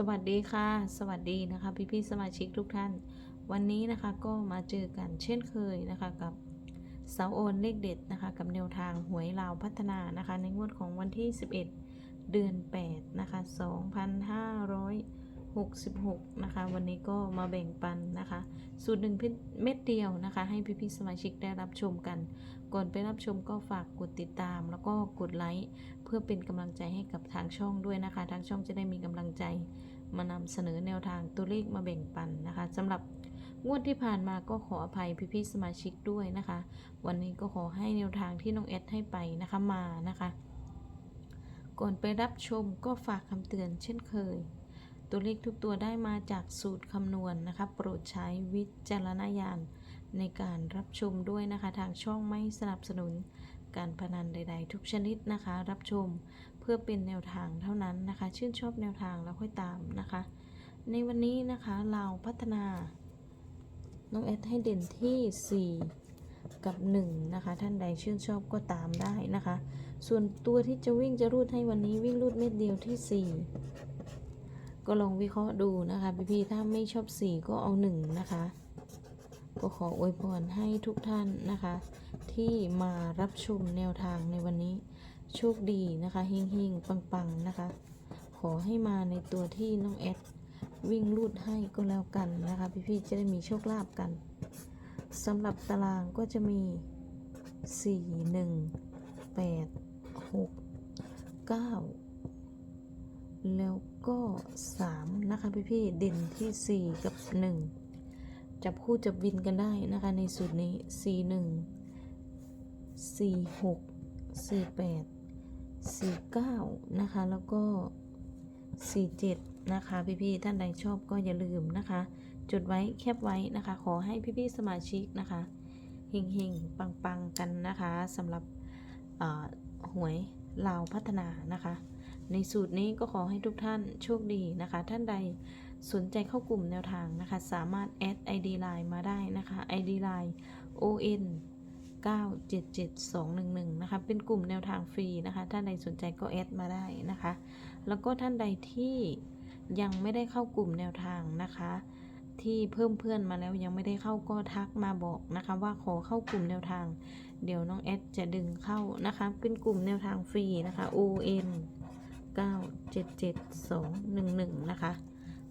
สวัสดีค่ะ สวัสดีนะคะพี่พี่ๆสมาชิกทุกท่าน วันนี้นะคะก็มาเจอกันเช่นเคยนะคะกับเสาโอนเลขเด็ดนะคะกับแนวทางหวยลาวพัฒนานะคะ ในงวดของวันที่ 11 เดือน 8 นะคะ 66 นะคะ วันนี้ก็มาแบ่งปันนะคะ สูตรหนึ่งเม็ดเดียวนะคะ ให้พี่พี่ๆสมาชิกได้รับชมกัน ก่อนไปรับชมก็ฝากกดติดตาม แล้วก็กดไลค์เพื่อเป็นกำลังใจให้กับทางช่องด้วยนะคะ ทางช่องจะได้มีกำลังใจ มานำเสนอแนวทางตัวเลขมาแบ่งปันนะคะสำหรับงวดที่ผ่านมาก็ขออภัยพี่ๆสมาชิกด้วยนะคะ วันนี้ก็ขอให้แนวทางที่น้องเอสให้ไปนะคะมานะคะ ก่อนไปรับชมก็ฝากคำเตือนเช่นเคย ตัวเลขทุกตัวได้มาจากสูตรคำนวณนะคะ โปรดใช้วิจารณญาณในการรับชมด้วยนะคะ ทางช่องไม่สนับสนุน การพนันใด ๆ ทุกชนิดนะคะ รับชมเพื่อเป็นแนวทางเท่านั้นนะคะ ชื่นชอบแนวทางแล้วค่อยตามนะคะ ในวันนี้นะคะเราพัฒนา น้องเอสให้เด่นที่ 4 กับ 1 นะคะ ท่านใดชื่นชอบก็ตามได้นะคะ ส่วนตัวที่จะวิ่งจะรูดให้วันนี้วิ่งรูดเม็ดเดียวที่ 4 ก็ลองวิเคราะห์ดูนะคะพี่ๆถ้าไม่ชอบ4ก็เอา1นะคะ ก็ขออวยพรให้ทุกท่านนะคะ ที่มารับชมแนวทางในวันนี้โชคดีนะคะเฮงๆปังๆนะคะ ขอให้มาในตัวที่น้องแอดวิ่งลูดให้ก็แล้วกันนะคะ พี่ๆจะได้มีโชคลาภกันสำหรับตารางก็จะมี 4 1 8 6 9 แล้วก็3นะคะพี่ๆเด่นที่4กับ1จับคู่จับวินกันได้นะคะในสูตรนี้4 1 4 6 4 8 49นะคะแล้วก็47นะคะพี่ๆท่านใดชอบก็อย่าลืมนะคะ จดไว้แคปไว้นะคะ ขอให้พี่ๆสมาชิกนะคะเฮงๆปังๆกันนะคะสำหรับหวย ลาวพัฒนานะคะ ในสูตรนี้ก็ขอให้ทุกท่านโชคดีนะคะ ท่านใดสนใจเข้ากลุ่มแนวทางนะคะ สามารถแอด ID Line มาได้นะคะ ID Line ON 977211 นะคะ เป็นกลุ่มแนวทางฟรีนะคะ ท่านใดสนใจก็แอดมาได้นะคะ แล้วก็ท่านใดที่ยังไม่ได้เข้ากลุ่มแนวทางนะคะ ที่เพิ่มเพื่อนมาแล้วยังไม่ได้เข้าก็ทักมาบอกนะคะ ว่าขอเข้ากลุ่มแนวทาง เดี๋ยวน้องแอดจะดึงเข้านะคะ เป็นกลุ่มแนวทางฟรีนะคะ ON 977211 นะคะ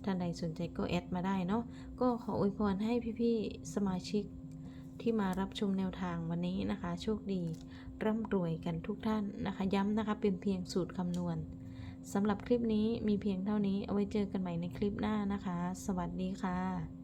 ท่านใดสนใจก็แอดมาได้เนาะก็ขออวยพรให้พี่ๆ สมาชิกที่มารับชมแนวทางวันนี้นะคะ โชคดี ร่ำรวยกันทุกท่านนะคะ ย้ำนะคะเป็นเพียงสูตรคำนวณ สำหรับคลิปนี้มีเพียงเท่านี้เอาไว้เจอกันใหม่ในคลิปหน้านะคะ สวัสดีค่ะ